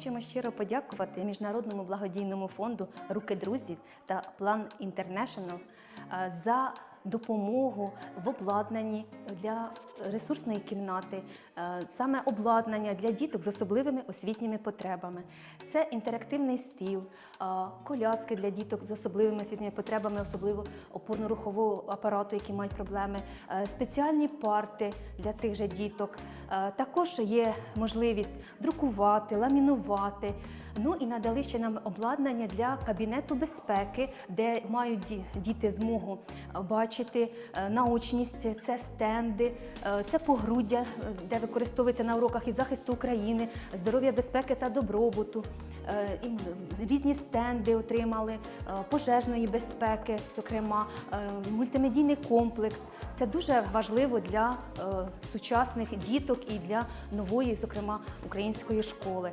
хочемо щиро подякувати Міжнародному благодійному фонду Руки друзів та План Інтернешнл е, за допомогу в обладнанні для ресурсної кімнати, е, саме обладнання для діток з особливими освітніми потребами. Це інтерактивний стіл, е, коляски для діток з особливими освітніми потребами, особливо опорно-рухового апарату, які мають проблеми, спеціальні парти для цих же діток. Е, Також є можливість друкувати, ламінувати. Ну і надали ще нам обладнання для кабінету безпеки, де мають діти змогу е, бачити е, наочність. Це стенди, це погруддя, де використовується на уроках і захисту України, здоров'я, безпеки та добробуту. І різні стенди отримали пожежної безпеки, зокрема, мультимедійний комплекс. Це дуже важливо для е, сучасних діток і для нової, зокрема, української школи.